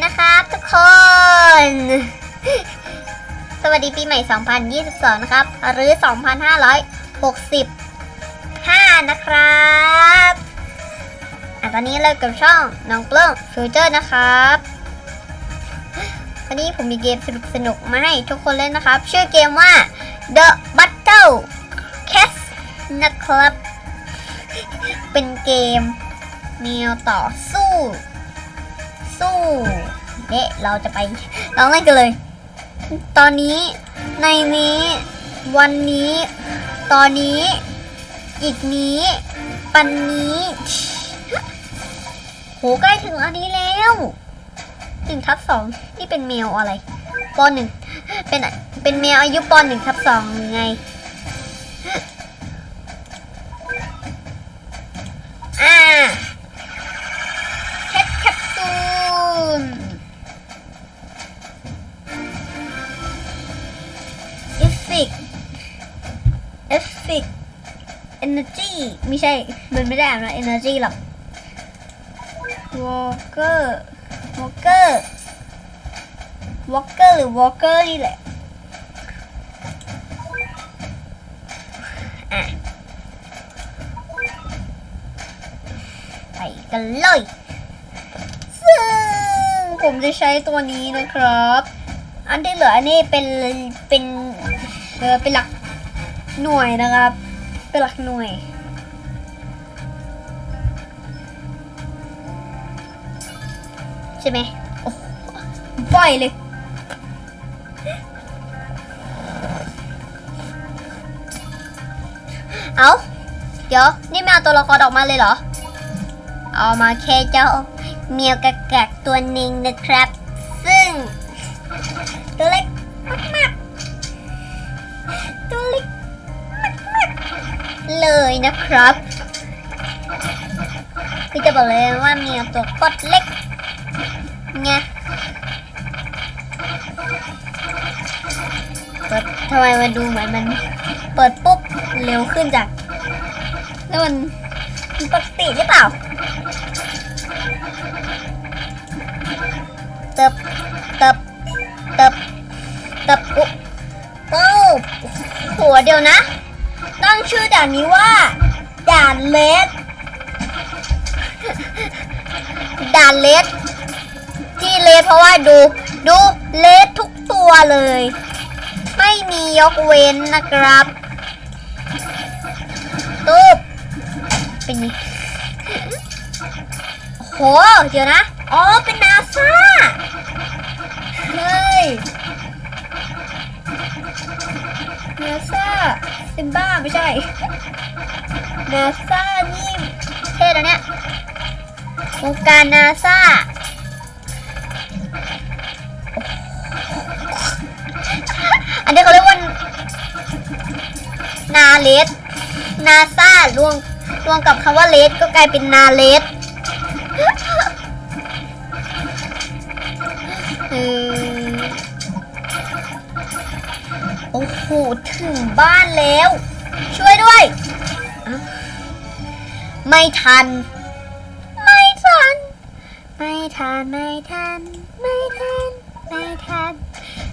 นะครับทุกคน สวัสดีปีใหม่ 2022 นะครับ หรือ 2565 นะครับอะตอนนี้เรากับช่องน้องปลื้มฟิวเจอร์นะครับวันนี้ผมมีเกมสนุกสนุกมาให้ทุกคนเล่นนะครับ ชื่อเกมว่า The Battle Cast นะครับ เป็นเกมแนวต่อสูู้้เละเราจะไปลองเล่นกันเลย ตอนนี้ในนี้วันนี้ ตอนนี้ อีกนี้ ปันนี้โหใกล้ถึงอันนี้แล้วหนึ่งทับสองนี่เป็นแมวอะไรปอนหนึ่งเป็นเป็นแมวอายุปอนหนึ่งทับสองไง ไม่ใช่ มันไม่ได้อ่านว่าเอเนอร์จีหรอกวอลเกอร์วอลเกอร์วอลเกอร์หรือวอลเกอร์นี่แหละไปกันเลยซึ่งผมจะใช้ตัวนี้นะครับ อันที่เหลืออันนี้เป็นเป็นเออเป็นหลักหน่วยนะครับ เป็นหลักหน่วย ใช่ไหมปล่อยเลย เอาเดี๋ยว นี่ไม่เอาตัวละครออกมาเลยเหรอ เอามาแค่เจ้าเมียวกระกกตัวหนึ่งนะครับ ซึ่ง ตัวเล็กมากๆตัวเล็กมากๆเลยนะครับคือจะบอกเลยว่าเมียตัวกดเล็ก ไงเปิดทำไมมันดูเหมือนมันเปิดปุ๊บเร็วขึ้นจาก แล้วมันปกติหรือเปล่าเติบเติบเติบเติบปุ๊บปุ๊บหัวเดียวนะ ตั้งชื่อด่านนี้ว่า ด่านเลสด่านเลส เลเพราะว่าดูดูเลสทุกตัวเลย ไม่มียกเว้นนะครับตูบเป็นยังโอ้เดี๋ยวนะ อ๋อ เป็นนาซาเฮ้ยนาซาเป็นบ้าไม่ใช่นาซานี่เท่แล้วเนี่ยวงการนาซา นี้เขาเรียกว่านาเลสนาซารวมรวมกับคำว่าเลสก็กลายเป็นนาเลสโอ้โห ถึงบ้านแล้ว ช่วยด้วย ไม่ทัน ไม่ทัน ไม่ทัน ไม่ทัน ไม่ทัน ไม่ทัน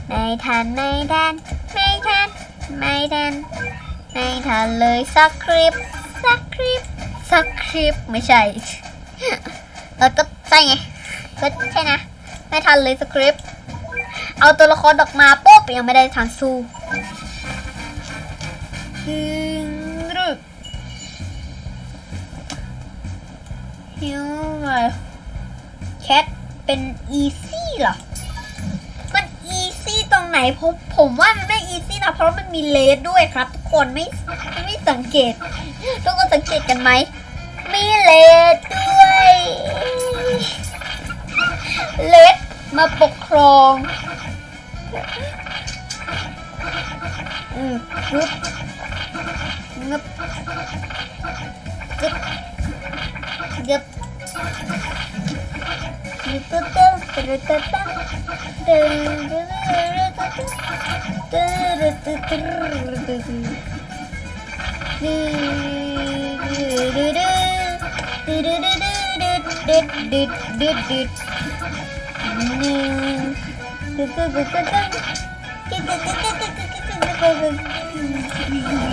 ไม่ทันไม่ทันไม่ทันไม่ทันไม่ทันเลยสักคลิปสักคลิปสักคลิปไม่ใช่เออก็ใช่ไงก็ใช่นะ ไม่ทันเลยสคริปเอาตัวละครออกมาปุ๊บยังไม่ได้ทันสู้ยิงรึยิงยแคทเป็นอีซี่เหรอ ไหนผมผมว่ามันไม่อีซี่นะเพราะมันมีเลสด้วยครับ ทุกคนไม่ไม่สังเกต ทุกคนสังเกตกันไหมมีเลสด้วยเลสมาปกครองอืมกึบงึบกึบกึบ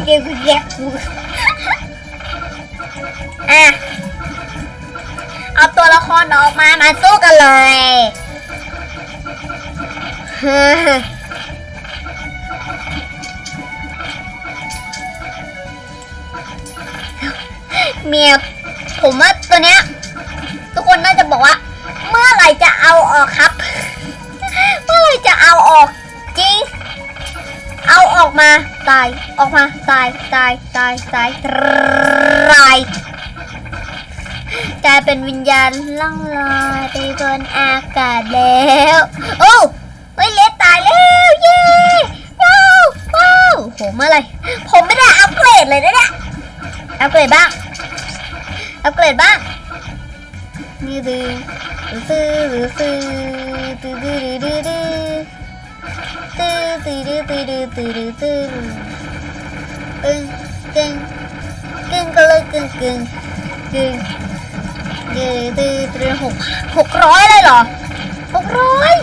Aku siap. เอาตัวละครออกมามาสู้กันเลยเมียผมว่าตัวเนี้ย ทุกคนน่าจะบอกว่า เมื่อไหร่จะเอาออกครับ เมื่อไหร่จะเอาออกจริง เอาออกมาตายออกมาตายตายตายตายตาย กลายเป็นวิญญาณล่องลอยไปบนอากาศแล้ว โอ้เฮ้ยเลสตายแล้วเย้ว้าวว้าวผมอะไรผมไม่ได้อัปเกรดเลยนะเนี่ยอัปเกรดบ้างอัปเกรดบ้างนี่ดื้อตื้อหรือตื้อตื้อดื้อดื้อดื้อตื้อตื้อดื้อตื้อดื้อตื้อดื้อตื้อตึ้งตึ้งกึ้งก็เลยกึ้งกึ้ง กึ่งตื้อตื้อตื้อหกหกร้อยเลยเหรอหกร้อย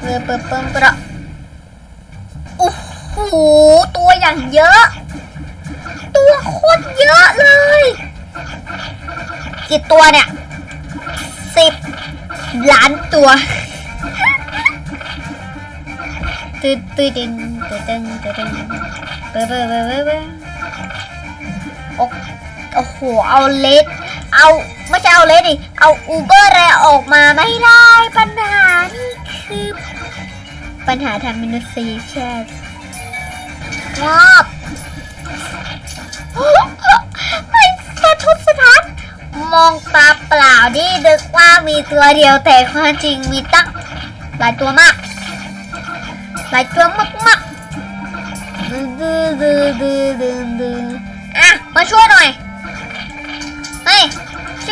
เปิดเปิดเปิดเปิดโอ้โหตัวอย่างเยอะ ตัวโคตรเยอะเลยกี่ตัวเนี่ยสิบล้านตัวตึ๊ดตึ๊ดดึงตึ๊ดดึงตึ๊ดดึงเบ้อเบ้อเบ้อเบ้อเบ้อโอ้ โอ้โห เอาเลสเอาไม่ใช่เอาเลสดิ เอาอูเบอร์อะไรออกมาไม่ได้ปัญหานี่คือ ปัญหาทางมนุษยชาติงอบไม่สะทุบสะท้านมองตาเปล่าดิดึกว่ามีตัวเดียวแต่ความจริงมีตั้งหลายตัวมาก หลายตัวมากมากดื้อดื้อดื้อดื้อดื้อดื้ออะมาช่วยหน่อย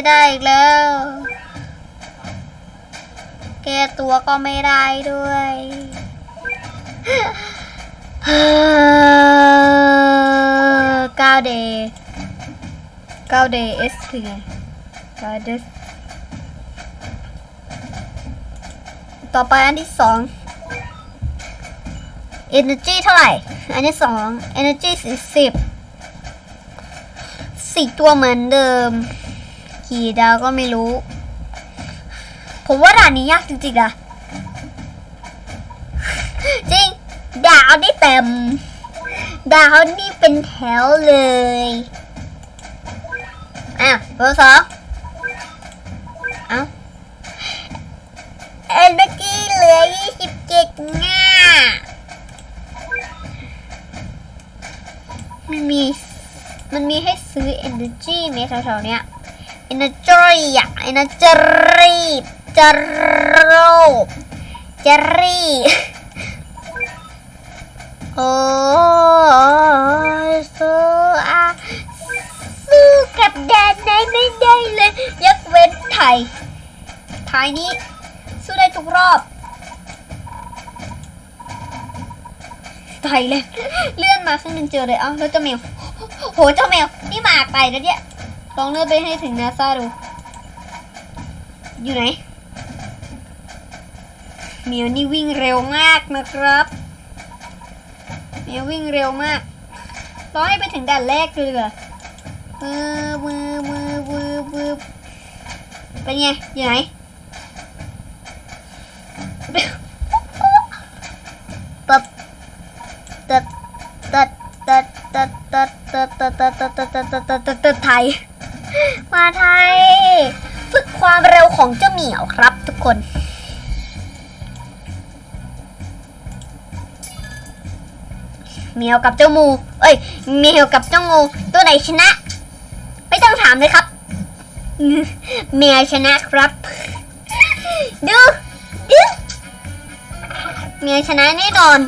ไม่ได้อีกแล้ว แกตัวก็ไม่ได้ด้วยเก้าเดย์เก้าเดย์เอสคือไงเก้าเดย์ต่อไปอันที่สอง energy เท่าไหร่ อันที่สอง energy สี่สิบสี่ตัวเหมือนเดิม กี่ดาวก็ไม่รู้ ผมว่าด่านนี้ยากจริงๆอะจริง ดาวนี่เต็ม ดาวนี่เป็นแถวเลยอะเบอร์สองเอ้าเอ็นเมื่อกี้เหลือยี่สิบเจ็ดง่ามันมี มันมีให้ซื้อ energy ไหมแถวๆเนี้ย energy อะ energy จรโรจรีโอ้สู้อะสู้กับแดนไหนไม่ได้เลยยกเว้นไทยไทยนี้ สู้ได้ทุกรอบไทยเลย เลื่อนมาครึ่งหนึงเจอเลยเอ้าแล้วเจ้าแมวโหเจ้าแมวนี่มาไกลแล้วเนี่ย ลองเลื่อนไปให้ถึงนาซาดู อยู่ไหนเมียวนี่วิ่งเร็วมากนะครับเมียววิ่งเร็วมากรอให้ไปถึงด่านแรกเลยเหรอมือมือมือมือมือเป็นไงอยู่ไหนตัดตัดตัดตัดตัดตัดตัดตัดตัดตัดตัดตัดตัดตัดตัดตัดไทย ของเจ้าเหมียวครับทุกคนฮแมวกับเจ้ามู เอ้ยแมวกับเจ้างู ตัวไหนชนะ ไม่ต้องถามเลยครับแมวชนะครับ ดูดูแมวชนะแน่นอน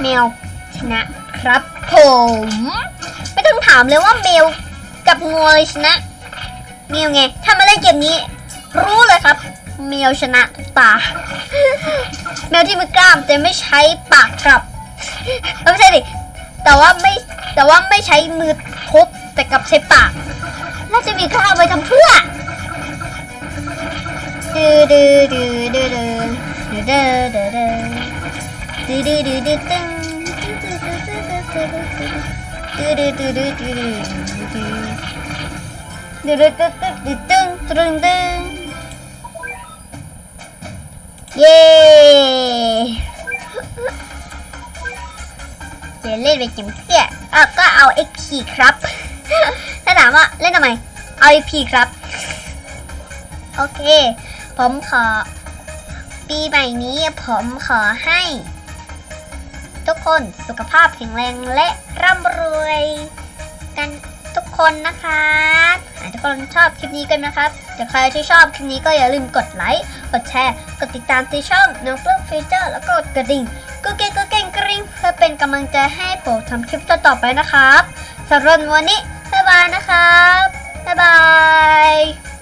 แมวชนะครับผม ต้องถามเลยว่าแมวกับงูอะไรชนะแมวไง ถ้ามาเล่นเกมนี้ รู้เลยครับแมวชนะทุกตาแมวที่มีกล้ามแต่ไม่ใช้ปากกลับเอ้ยไม่ใช่ดิแต่ว่าไม่แต่ว่าไม่ใช้มือทุบแต่กับใช้ปากน่าจะมีกล้ามไว้ทำเพื่อดื้อดื้อดื้อดื้อดื้อดื้อดื้อดื้อดื้อดื้อดื้อดื้อดื้อดื้อดื้อดื้อดื้อ ดื้อดื้อดื้อดื้อดื้อดื้อดื้อดื้อตึ้งตึ้งตึ้งเย้เดี๋ยวเล่นไปจิ้มเสี้ยอะก็เอา XP ครับ ถ้าถามว่าเล่นทำไม เอา XP ครับ โอเค ผมขอ ปีใหม่นี้ผมขอให้ ทุกคนสุขภาพแข็งแรงและร่ำรวยกันทุกคนนะคะหากทุกคนชอบคลิปนี้กันนะครับถ้าใครที่ชอบคลิปนี้ก็อย่าลืมกดไลค์ กดแชร์ กดติดตามที่ช่องน้องเฟิร์ฟีเจอร์แล้วก็กดกระดิ่งกูเก่งกูเก่งกริ๊งเพื่อเป็นกำลังใจให้ผมทำคลิปต่อๆไปนะครับสำหรับวันนี้บ๊ายบายนะครับบ๊ายบาย